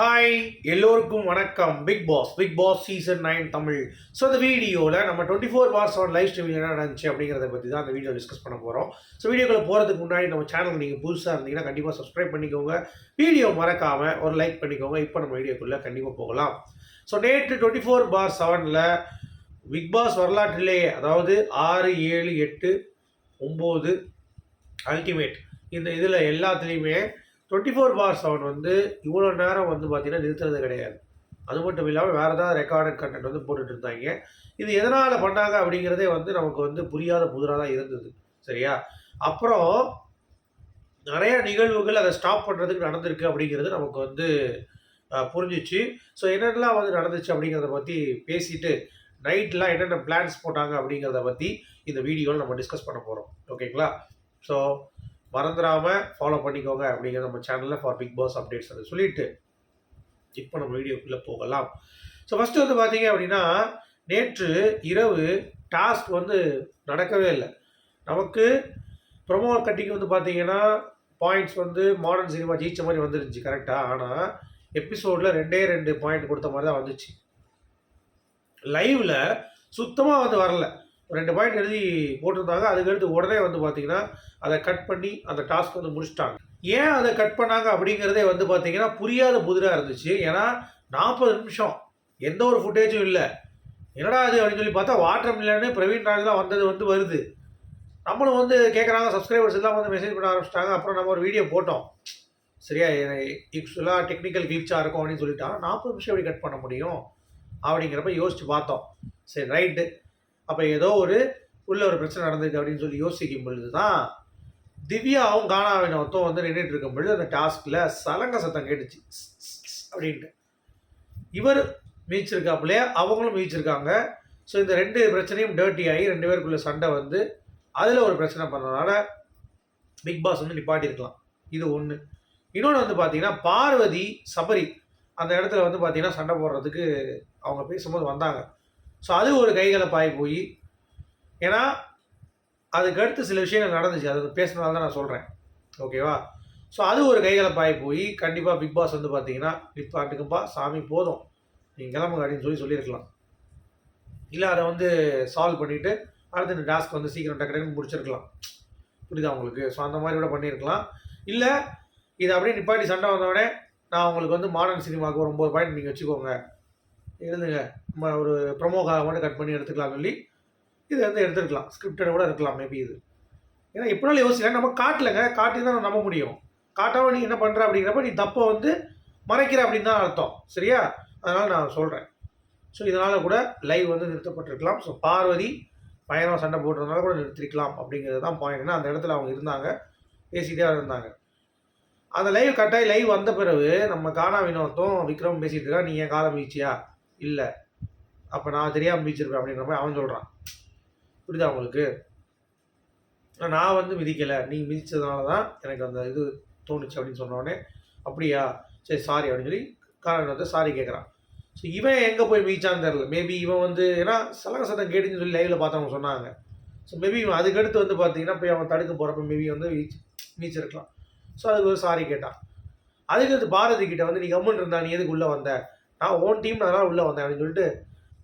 Hi எல்லோருக்கும் வணக்கம். Bigg Boss Bigg Boss season nine Tamil. So இந்த வீடியோவில் நம்ம twenty four hours on live ஸ்ட்ரீமில் என்ன நடந்துச்சு அப்படிங்கிறத பற்றி தான் அந்த வீடியோ டிஸ்கஸ் பண்ண போகிறோம் ஸோ வீடியோக்குள்ள போகிறதுக்கு முன்னாடி நம்ம சேனல் நீங்கள் புதுசாக இருந்தீங்கன்னா கண்டிப்பாக சப்ஸ்கிரைப் பண்ணிக்கோங்க. வீடியோ மறக்காமல் ஒரு லைக் பண்ணிக்கோங்க. இப்போ நம்ம வீடியோக்குள்ளே கண்டிப்பாக போகலாம். ஸோ நேற்று டுவெண்ட்டி ஃபோர் பார் செவனில் பிக் பாஸ் வரலாற்றிலேயே அதாவது ஆறு ஏழு எட்டு ஒம்பது அல்டிமேட் இந்த இதில் எல்லாத்துலேயுமே டுவெண்ட்டி ஃபோர் பார் செவன் வந்து இவ்வளோ நேரம் வந்து பார்த்தீங்கன்னா நிறுத்துறது கிடையாது. அது மட்டும் இல்லாமல் வேறு ஏதாவது ரெக்கார்டட் கண்டென்ட் வந்து போட்டுட்டு இருந்தாங்க. இது எதனால் பண்ணாங்க அப்படிங்கிறதே வந்து நமக்கு வந்து புரியாத புதிராக தான் இருந்தது. சரியா? அப்புறம் நிறைய நிகழ்வுகள் அதை ஸ்டாப் பண்ணுறதுக்கு நடந்திருக்கு அப்படிங்கிறது நமக்கு வந்து புரிஞ்சிச்சு. ஸோ என்னென்னலாம் வந்து நடந்துச்சு அப்படிங்கிறத பற்றி பேசிட்டு நைட்லாம் என்னென்ன பிளான்ஸ் போட்டாங்க அப்படிங்கிறத பற்றி இந்த வீடியோவில் நம்ம டிஸ்கஸ் பண்ண போகிறோம் ஓகேங்களா ஸோ மறந்துடாமல் ஃபாலோ பண்ணிக்கோங்க அப்படிங்கிற நம்ம சேனலில் ஃபார் பிக் பாஸ் அப்டேட்ஸ் அதை சொல்லிட்டு இப்போ நம்ம வீடியோக்குள்ளே போகலாம். ஸோ ஃபஸ்ட்டு வந்து பார்த்தீங்க அப்படின்னா நேற்று இரவு டாஸ்க் வந்து நடக்கவே இல்லை. நமக்கு ப்ரொமோ கட்டிங் வந்து பார்த்தீங்கன்னா பாயிண்ட்ஸ் வந்து மாடர்ன் சினிமா ஜெயிச்ச மாதிரி வந்துருந்துச்சு கரெக்டாக ஆனால் எபிசோடில் ரெண்டே ரெண்டு பாயிண்ட் கொடுத்த மாதிரி தான் வந்துச்சு. லைவில் சுத்தமாக வந்து வரல. ரெண்டு பாயிண்ட் எழுதி போட்டிருந்தாங்க. அதுக்கடுத்து உடனே வந்து பார்த்தீங்கன்னா அதை கட் பண்ணி அந்த டாஸ்க் வந்து முடிச்சிட்டாங்க. ஏன் அதை கட் பண்ணாங்க அப்படிங்கிறதே வந்து பார்த்தீங்கன்னா புரியாத புதிராக இருந்துச்சு. ஏன்னா நாற்பது நிமிஷம். எந்த ஒரு ஃபுட்டேஜும் இல்லை. என்னடா அது அப்படின்னு சொல்லி பார்த்தா வாட்டர் மில்லனு பிரவீன் ராஜ் தான் வந்தது வந்து வருது. நம்மளும் வந்து கேட்குறாங்க சப்ஸ்கிரைபர்ஸ் எல்லாம் வந்து மெசேஜ் பண்ண ஆரம்பிச்சிட்டாங்க. அப்புறம் நம்ம ஒரு வீடியோ போட்டோம். சரியா யூஸ்வலாக டெக்னிக்கல் கிளிச்சாக இருக்கும் அப்படின்னு சொல்லிட்டாங்க. நாற்பது நிமிஷம் எப்படி கட் பண்ண முடியும்? அப்படிங்கிறப்ப யோசிச்சு பார்த்தோம். சரி ரைட்டு அப்போ ஏதோ ஒரு உள்ள ஒரு பிரச்சனை நடந்திருக்கு அப்படின்னு சொல்லி யோசிக்கும் பொழுது தான் திவ்யாவும் கானாவினத்தும் வந்து நின்றுட்டு இருக்கும் பொழுது அந்த டாஸ்கில் சலங்க சத்தம் கேட்டுச்சு. அப்படின்ட்டு. இவர் மீச்சிருக்காப்புலே அவங்களும் மீச்சிருக்காங்க. ஸோ இந்த ரெண்டு பிரச்சனையும் டர்ட்டி ஆகி ரெண்டு பேருக்குள்ள சண்டை வந்து அதில் ஒரு பிரச்சனை பண்ணனால பிக் பாஸ் வந்து நிப்பாட்டியிருக்கலாம். இது ஒன்று இன்னொன்று வந்து பார்த்தீங்கன்னா பார்வதி சபரி அந்த இடத்துல வந்து பார்த்தீங்கன்னா சண்டை போடுறதுக்கு அவங்க பேசும்போது வந்தாங்க. ஸோ அது ஒரு கைகலப்பாய் போய் ஏன்னா அதுக்கடுத்து சில விஷயங்கள் நடந்துச்சு. அது பேசுனதால தான் நான் சொல்கிறேன் ஓகேவா ஸோ அது ஒரு கைகலப்பாய் போய் கண்டிப்பாக பிக் பாஸ் வந்து பார்த்தீங்கன்னா நிப்பாட்டுக்குப்பா சாமி போதும். நீங்கள் கிளம்புங்க அப்படின்னு சொல்லி சொல்லியிருக்கலாம். இல்லை அதை வந்து சால்வ் பண்ணிவிட்டு அடுத்து இந்த டாஸ்க் வந்து சீக்கிரம் டக்கு டக்குன்னு முடிச்சிருக்கலாம். புரியுதா உங்களுக்கு? ஸோ அந்த மாதிரி கூட பண்ணியிருக்கலாம். இல்லை இதை அப்படியே நிப்பாட்டி சண்டை வந்தோடனே நான் உங்களுக்கு வந்து மாடர்ன் சினிமாவுக்கு ஒரு ஒம்பது பாயிண்ட் நீங்கள் வச்சுக்கோங்க. எழுதுங்க நம்ம ஒரு ப்ரொமோக்காக மட்டும் கட் பண்ணி எடுத்துக்கலாம் சொல்லி இது வந்து எடுத்துருக்கலாம். ஸ்கிரிப்டட் கூட இருக்கலாம் மேபி இது. ஏன்னா எப்படினாலும் யோசிக்கல நம்ம காட்டலங்க. காட்டி தான் நம்ப முடியும். காட்டாமல் நீ என்ன பண்ணுற அப்படிங்கிறப்ப நீ தப்பை வந்து மறைக்கிற அப்படின்னு தான் அர்த்தம். சரியா? அதனால் நான் சொல்கிறேன் ஸோ இதனால் கூட லைவ் வந்து நிறுத்தப்பட்டிருக்கலாம். ஸோ பார்வதி பயணம் சண்டை போடுறதுனால கூட நிறுத்திருக்கலாம் அப்படிங்கிறது தான் பாயிண்ட்னா அந்த இடத்துல அவங்க இருந்தாங்க. பேசிகிட்டே இருந்தாங்க. அந்த லைவ் கட்டாயி லைவ் வந்த பிறகு நம்ம காணா வினோத்தும் விக்ரம் பேசிகிட்டு இருக்கா நீ ஏன் காலம் வீச்சியா இல்லை. அப்போ நான் தெரியாமல் மிதிச்சிருப்பேன் அப்படிங்கிற மாதிரி அவன் சொல்கிறான் புரியுதா உங்களுக்கு? நான் வந்து மிதிக்கலை. நீ மிதித்ததுனால தான் எனக்கு அந்த இது தோணுச்சு அப்படின்னு சொன்னோடனே அப்படியா? சரி சாரி அப்படின்னு சொல்லி காரணம் வந்து சாரி கேட்குறான் ஸோ இவன் எங்கே போய் மீச்சான்னு தெரில மேபி இவன் வந்து ஏன்னா சலங்க சத்தம் கேட்டுன்னு சொல்லி லைவில் பார்த்தவங்க சொன்னாங்க. ஸோ மேபி இவன் அதுக்கடுத்து வந்து பார்த்தீங்கன்னா போய் அவன் தடுக்க போகிறப்ப மேபி வந்து மீச் மீச்சிருக்கலாம் ஸோ அதுக்கு ஒரு சாரி கேட்டான். அதுக்கடுத்து பாரதி கிட்ட வந்து நீ கம்முன்னு இருந்தா நீ எதுக்கு உள்ளே வந்த? நான் ஓன் டீம் அதனால் உள்ளே வந்தேன் அப்படின்னு சொல்லிட்டு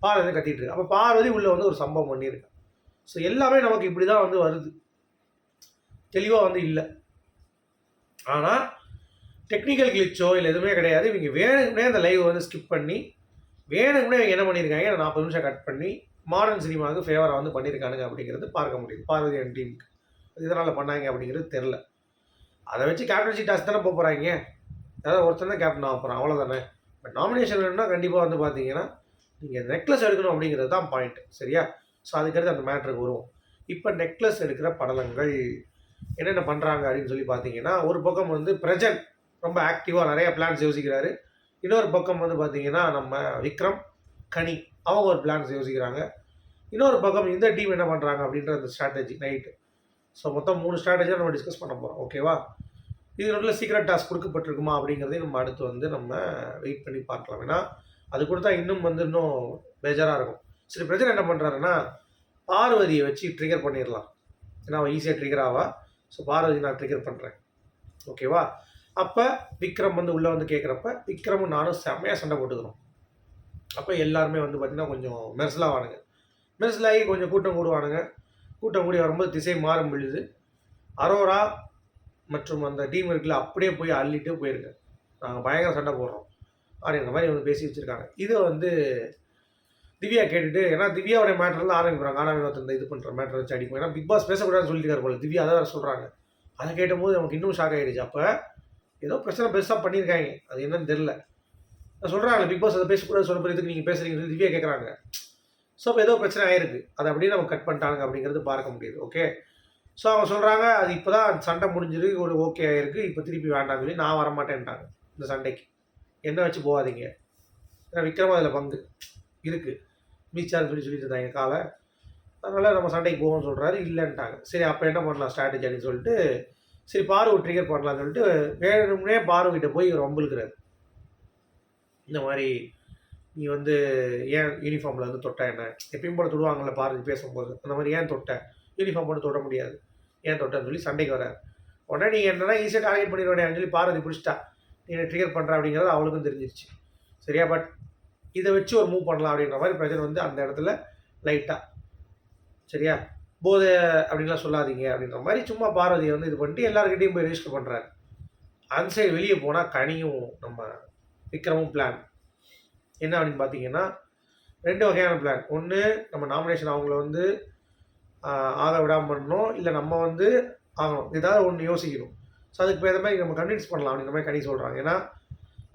பார்வதி கத்திட்டு இருக்கு. அப்போ பார்வதி உள்ளே வந்து ஒரு சம்பவம் பண்ணியிருக்கேன் ஸோ எல்லாமே நமக்கு இப்படி தான் வந்து வருது. தெளிவாக வந்து இல்லை. ஆனால் டெக்னிக்கல் கிளிச்சோ இல்லை எதுவுமே கிடையாது. இவங்க வேணுக்குனே அந்த லைவ் வந்து ஸ்கிப் பண்ணி வேணுக்குனே இவங்க என்ன பண்ணியிருக்காங்க? நாற்பது நிமிஷம் கட் பண்ணி மாடர்ன் சினிமாவுக்கு ஃபேவராக வந்து பண்ணியிருக்கானுங்க அப்படிங்கிறது பார்க்க முடியுது. பார்வதி அண்ட் டீமுக்கு இதனால் பண்ணாங்க அப்படிங்கிறது தெரில அதை வச்சு கேப்டன்சி டாஸ்க் தானே போக போகிறாங்க அதாவது ஒருத்தர் தான் கேப்டன் ஆக போகிறான் அவ்வளோதானே இப்போ நாமினேஷன் வேணும்னா கண்டிப்பாக வந்து பார்த்தீங்கன்னா நீங்கள் நெக்லஸ் எடுக்கணும் அப்படிங்கிறது தான் பாயிண்ட் சரியா? ஸோ அதுக்கடுத்து அந்த மேட்ருக்கு வருவோம். இப்போ நெக்லஸ் எடுக்கிற படலங்கள் என்னென்ன பண்ணுறாங்க அப்படின்னு சொல்லி பார்த்தீங்கன்னா ஒரு பக்கம் வந்து பிரஜன் ரொம்ப ஆக்டிவாக நிறைய பிளான்ஸ் யோசிக்கிறாரு. இன்னொரு பக்கம் வந்து பார்த்தீங்கன்னா நம்ம விக்ரம் கனி அவங்க ஒரு பிளான்ஸ் யோசிக்கிறாங்க. இன்னொரு பக்கம் இந்த டீம் என்ன பண்ணுறாங்க அப்படின்ற அந்த ஸ்ட்ராட்டஜி நைட்டு ஸோ மொத்தம் மூணு ஸ்ட்ராட்டஜியாக நம்ம டிஸ்கஸ் பண்ண போகிறோம் ஓகேவா இது நடுவில் சீக்ரெட் டாஸ்க் கொடுக்கப்பட்டிருக்குமா அப்படிங்கிறதையும் நம்ம அடுத்து வந்து நம்ம வெயிட் பண்ணி பார்க்கலாம். ஏன்னா அது கொடுத்தா இன்னும் வந்து இன்னும் பேஜாராக இருக்கும். சரி பிரச்சனை என்ன பண்ணுறாருன்னா பார்வதியை வச்சு ட்ரிகர் பண்ணிடலாம். ஏன்னா அவன் ஈஸியாக ட்ரிகர் ஆவா? ஸோ பார்வதி நான் ட்ரிகர் பண்ணுறேன் ஓகேவா அப்போ விக்ரம் வந்து உள்ளே வந்து கேட்குறப்ப விக்ரமும் நானும் செம்மையாக சண்டை போட்டுக்கிறோம். அப்போ எல்லாருமே வந்து பார்த்திங்கன்னா கொஞ்சம் மெர்சலாவானுங்க. மெர்சலாகி கொஞ்சம் கூட்டம் கூடுவானுங்க. கூட்டம் கூடி வரும்போது திசை மாறும் பொழுது அரோரா மற்றும் அந்த டீம் இருக்குல்ல அப்படியே போய் அள்ளிட்டு போயிருங்க. நாங்கள் பயங்கர சண்டை போடுறோம். அப்படின்ற மாதிரி இவங்க பேசி வச்சுருக்காங்க. இதை வந்து திவ்யா கேட்டுட்டு ஏன்னா திவ்யாவுடைய மேட்டர்லாம் ஆரம்பிக்கிறாங்க. ஆனால் இன்னொருத்தர் இது பண்ணுற மேட்டர் வச்சு அடிப்போம் ஏன்னா பிக் பாஸ் பேசக்கூடாதுன்னு சொல்லிட்டு போல. திவ்யா அதை வேறு சொல்கிறாங்க அதை கேட்டபோது நமக்கு இன்னும் ஷாக் ஆகிடுச்சு அப்போ ஏதோ பிரச்சனை பெருசாக பண்ணியிருக்காங்க. அது என்னன்னு தெரில நான் சொல்கிறாங்க பிக் பாஸ் அதை பேசக்கூடாது சொல்ல இதுக்கு நீங்கள் பேசுகிறீங்கன்னு திவ்யா கேட்குறாங்க ஸோ அப்போ ஏதோ பிரச்சனை ஆயிருக்கு. அதை அப்படியே நம்ம கட் பண்ணிட்டாங்க அப்படிங்கிறது பார்க்க முடியுது. ஓகே ஸோ அவங்க சொல்கிறாங்க அது இப்போ தான் சண்டை முடிஞ்சிருக்கு ஒரு ஓகே ஆயிருக்கு இப்போ திருப்பி வேண்டாம் சொல்லி நான் வரமாட்டேன்ட்டாங்க இந்த சண்டைக்கு. என்ன வச்சு போகாதீங்க. ஏன்னா விக்ரம் அதில் பங்கு இருக்குது மீச்சார்னு சொல்லி சொல்லிட்டு இருந்தாங்க காலை. அதனால் நம்ம சண்டைக்கு போவோம்னு சொல்கிறாரு இல்லைன்ட்டாங்க. சரி அப்போ என்ன பண்ணலாம் ஸ்ட்ராட்டஜி அப்படின்னு சொல்லிட்டு சரி பாரு ட்ரிகர் பண்ணலாம்னு சொல்லிட்டு வேணும்னே பாருக்கிட்ட போய் ரொம்பலுக்கிறாரு இந்த மாதிரி நீ வந்து ஏன் யூனிஃபார்மில் வந்து தொட்ட என்ன? எப்பயும் போல தொடுவாங்கல்ல பாரு பேசும்போது. அந்த மாதிரி ஏன் தொட்ட? யூனிஃபார்ம் போட்டு தொட முடியாது. ஏன் தொட்டன்னு சொல்லி சண்டைக்கு வராரு. உடனே நீ என்னன்னா ஈஸியாக டார்கெட் பண்ணிடுவேன் சொல்லி பார்வதி பிடிச்சிட்டா. நீ ட்ரிகர் பண்ணுற அப்படிங்கிறது அவளுக்கும் தெரிஞ்சிருச்சு. சரியா பட் இதை வச்சு ஒரு மூவ் பண்ணலாம் அப்படின்ற மாதிரி பிரச்சனை வந்து அந்த இடத்துல லைட்டாக சரியா? போதை அப்படின்லாம் சொல்லாதீங்க அப்படின்ற மாதிரி சும்மா பார்வதியை வந்து இது பண்ணிட்டு எல்லாருக்கிட்டையும் போய் ரெஜிஸ்டர் பண்ணுறாரு அந்த சைடு வெளியே போனால் கனியும் நம்ம விக்ரமும் பிளான் என்ன அப்படின்னு பார்த்தீங்கன்னா ரெண்டு வகையான பிளான் ஒன்று நம்ம நாமினேஷன் அவங்கள வந்து ஆளை விடாமல் பண்ணணும். இல்லை நம்ம வந்து ஆகணும். ஏதாவது ஒன்று யோசிக்கணும். ஸோ அதுக்கு பேர் மாதிரி நம்ம கன்வின்ஸ் பண்ணலாம் அப்படின்ற மாதிரி கனி சொல்கிறாங்க ஏன்னா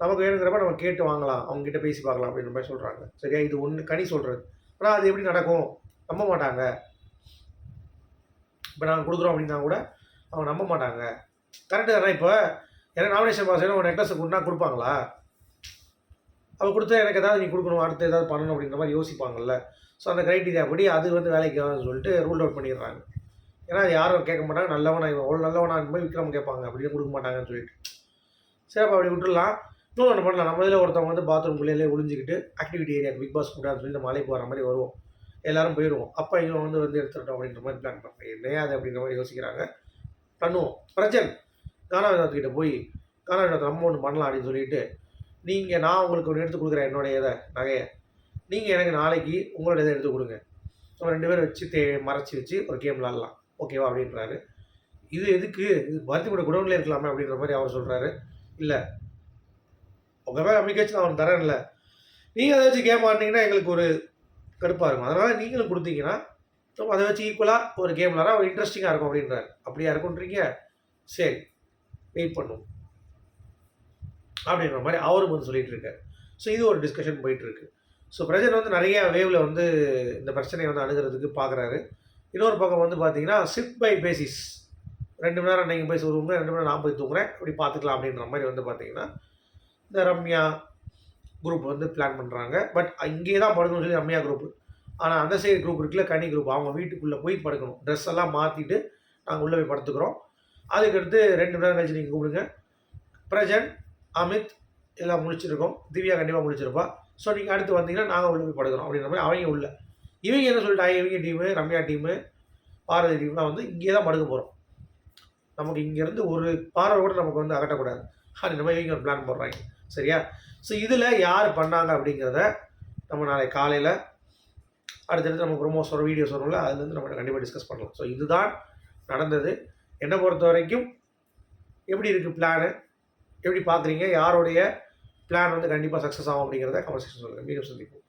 நமக்கு வேணுங்கிறப்ப நம்ம கேட்டு வாங்கலாம். அவங்ககிட்ட பேசி பார்க்கலாம் அப்படின்ற மாதிரி சொல்கிறாங்க சரியா? இது ஒன்று கனி சொல்கிறது ஆனால் அது எப்படி நடக்கும்? நம்ப மாட்டாங்க. இப்போ நாங்கள் கொடுக்குறோம் அப்படின்னா கூட அவங்க நம்ப மாட்டாங்க. கரெக்டு தானே இப்போ? எனக்கு நாமினேஷன் பாஸ் ஒரு நெக்லஸ் கொடுனா கொடுப்பாங்களா? அவள் கொடுத்தா எனக்கு ஏதாவது நீ கொடுக்கணும் அடுத்து ஏதாவது பண்ணணும் அப்படின்ற மாதிரி யோசிப்பாங்கல்ல. ஸோ அந்த க்ரைட்டீரியா படி அது வந்து வேலைக்கு ஆகுதுன்னு சொல்லிட்டு ரூல் அவுட் பண்ணிடுறாங்க. ஏன்னா அது யாரும் கேட்க மாட்டாங்க. நல்லவனா இவன் அவ்வளோ நல்லவனா போய் விக்ரம் கேட்பாங்க. அப்படின்னு கொடுக்க மாட்டாங்கன்னு சொல்லிட்டு. சரி அப்போ அப்படி விட்டுடலாம். இன்னும் ஒன்று பண்ணலாம். நம்ம இதில் ஒருத்தவங்க வந்து பாத்ரூம்குள்ளேயே ஒளிஞ்சிக்கிட்டு ஆக்டிவிட்டி ஏரியா பிக் பாஸ் கூடாதுன்னு சொல்லி நம்ம மலைக்கு போகிற மாதிரி வருவோம். எல்லாரும் போயிடுவோம். அப்போ இவன் வந்து வந்து எடுத்துட்டோம் அப்படின்ற மாதிரி பிளான் பண்ணுறேன் என்னையா அது அப்படின்ற மாதிரி யோசிக்கிறாங்க. பண்ணுவோம். பிரஜன் கானாவினத்துக்கிட்ட போய் கானாவினத்தை நம்ம ஒன்று பண்ணலாம் அப்படின்னு சொல்லிட்டு நீங்கள் நான் உங்களுக்கு ஒன்று எடுத்து கொடுக்குறேன். என்னுடைய இதை நகையை. நீங்கள் எனக்கு நாளைக்கு உங்களோட இதை எடுத்து கொடுங்க. நம்ம ரெண்டு பேரும் வச்சு தே மறைச்சி வச்சு ஒரு கேம் விளாட்லாம் ஓகேவா அப்படின்றாரு. இது எதுக்கு? இது பருத்தி கூட இருக்கலாமே அப்படின்ற மாதிரி அவர் சொல்கிறாரு இல்லை. உங்கள் மேலே நம்பிக்கை வச்சு நான் அவன் தரேன்ல. நீங்கள் அதை வச்சு கேம் ஆடினீங்கன்னா எங்களுக்கு ஒரு கடுப்பாக இருக்கும். அதனால் நீங்களும் கொடுத்தீங்கன்னா அதை வச்சு ஈக்குவலாக ஒரு கேம் விளாட ஒரு இன்ட்ரெஸ்டிங்காக இருக்கும் அப்படின்றாரு. அப்படியா இருக்கும்ன்றீங்க? சரி. வெயிட் பண்ணுவோம். அப்படின்ற மாதிரி அவரும் வந்து சொல்லிகிட்டு இருக்கார். ஸோ இது ஒரு டிஸ்கஷன் போயிட்டுருக்கு ஸோ பிரஜன் வந்து நிறைய வேவில் வந்து இந்த பிரச்சனையை வந்து அணுகிறதுக்கு பார்க்குறாரு இன்னொரு பக்கம் வந்து பார்த்தீங்கன்னா சிப் பை பேசிஸ் ரெண்டு மணி நேரம் நீங்கள் போய் சொல்லுவீங்க ரெண்டு மணி நேரம் நான் போய் தூங்குறேன். அப்படி பார்த்துக்கலாம் அப்படின்ற மாதிரி வந்து பார்த்தீங்கன்னா இந்த ரம்யா குரூப் வந்து பிளான் பண்ணுறாங்க பட் இங்கே தான் படுக்கணும்னு சொல்லி ரம்யா குரூப் ஆனால் அந்த சைடு குரூப் இருக்குல்ல கனி குரூப் அவங்க வீட்டுக்குள்ளே போய் படுக்கணும். ட்ரெஸ் எல்லாம் மாற்றிட்டு நாங்கள் உள்ளே போய் படுத்துக்கிறோம். அதுக்கடுத்து ரெண்டு மணி நேரம் கழிச்சு நீங்கள் கூப்பிடுங்க. பிரஜன் அமித் எல்லாம் முடிச்சிருக்கோம். திவ்யா கண்டிப்பாக முடிச்சிருப்பா. ஸோ நீங்கள் அடுத்து வந்தீங்கன்னா நாங்கள் உள்ள போய் படுக்கிறோம் அப்படின்ற மாதிரி அவங்க உள்ள. இவங்க என்ன சொல்லிட்டாங்க இவங்க டீமு ரம்யா டீமு பாரதி டீம்லாம் வந்து இங்கே தான் படுக்க போகிறோம் நமக்கு இங்கேருந்து ஒரு பார்வை கூட நமக்கு வந்து அகட்டக்கூடாது அப்படின்ற மாதிரி இவங்க ஒரு பிளான் போடுறாங்க. சரியா? ஸோ இதில் யார் பண்ணாங்க அப்படிங்கிறத நம்ம நாளை காலையில் அடுத்தடுத்து நம்ம ப்ரொமோஸ் வரும் வீடியோஸ் வரும்ல அதுலேருந்து நம்ம கண்டிப்பாக டிஸ்கஸ் பண்ணலாம். ஸோ இதுதான் நடந்தது. என்னை பொறுத்த வரைக்கும் எப்படி இருக்குது பிளானு எப்படி பார்க்குறீங்க யாருடைய பிளான் வந்து கண்டிப்பாக சக்ஸஸ் ஆகும் அப்படிங்கிறத கமெண்ட் செக்ஷன் சொல்லுங்கள் மீண்டும் சந்திப்போம்.